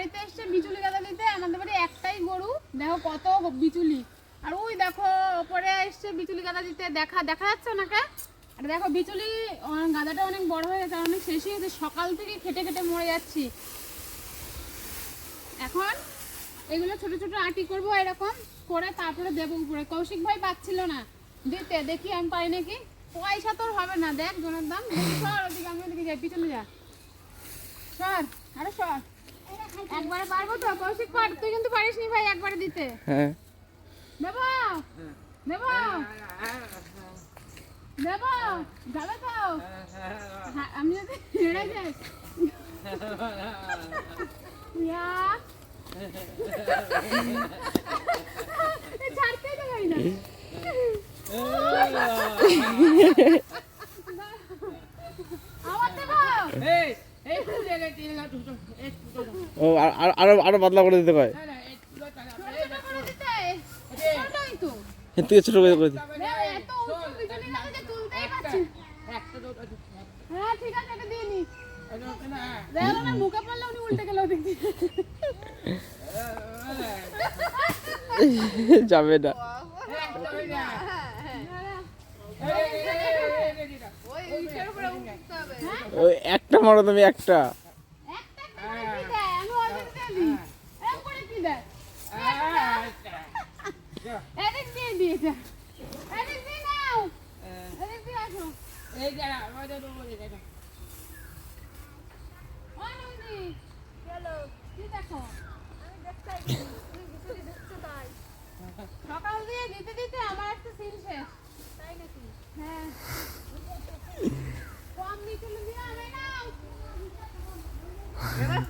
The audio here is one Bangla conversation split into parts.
বাড়িতে এসছে বিচুলি গাদা দিতে, আমাদের বাড়ি একটাই গরু। দেখো কত বিচুলি। আর ওই দেখো, ওপরে এসছে বিচুলি গাদা দিতে। দেখা দেখা যাচ্ছে ওনাকে? আর দেখো বিচুলি গাদাটা অনেক বড় হয়ে গেছে অনেক শেষ হয়ে গেছে সকাল থেকে খেটে খেটে মরে যাচ্ছি। এখন এগুলো ছোট ছোট আটি করব এরকম করে তারপরে দেবো উপরে। কৌশিক ভাই পাচ্ছিল না। দিতে, দেখি আমি পাই নাকি? পয়সা তোর হবে না। দেখ জনের দাম। সর ওদিকে, আমি ওদিকে যাই। পিছনে যা। সর, আরে সর। একবারে পারব তো? কৌশিক পার তুই কিন্তু পারিস নি ভাই একবারে দিতে। হ্যাঁ। দেবো দেবো দেবো যাবে তো? হ্যাঁ, আমি যদি হেরে যাই। ইয়া। এ ছাড়তেই তো পারি না আবার দেবো ও আর- আর- আরও পাতলা করে দিতে কয় ছোট ছোট করে দিতে ছোটই তো এর থেকে ছোট করে করে দি এত উঁচু পিছনে না। হ্যাঁ। যাবে না ওই একটা মারো তুমি একটা? সকাল দিয়ে দিতে আমার একটা সিন শেষ। হ্যাঁ। কম বিচুলি দিয়ে আনে নাও হয়েছে ধরতে পারছে হুম আমার কৌশিক হুম আমার অনেক দেওয়া হয়ে গেছে এবার আমি আমি ফোন ধরি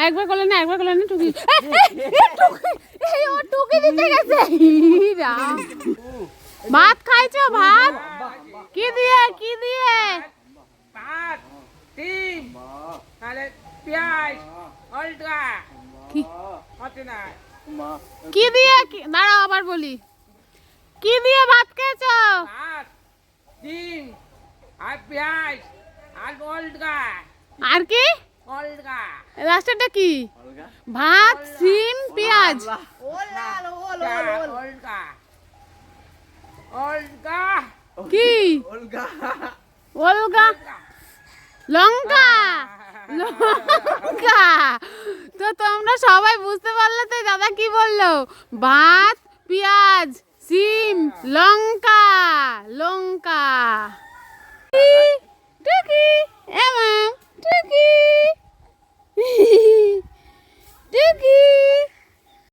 একবার করলে না একবার করলে না টুকি। এই ও টুকি দিতে গেছে। ভাত খাইছো ভাত? কি দিয়ে কি দিয়ে? ভাত ডিম তাহলে পেঁয়াজ অলগা। কি? হতে না। কি দিয়ে কি- দাঁড়াও আবার বলি। কি দিয়ে ভাত খেয়েছো? ভাত ডিম আর পেঁয়াজ আর অলগা। আর কি? লাস্টেরটা কি? ভাত সিম পেঁয়াজ? কি? ওলগা লঙ্কা? লঙ্কা? তো তোমরা সবাই বুঝতে পারলে তো দাদা কি বলল? ভাত পেঁয়াজ সিম লঙ্কা লঙ্কা। কি?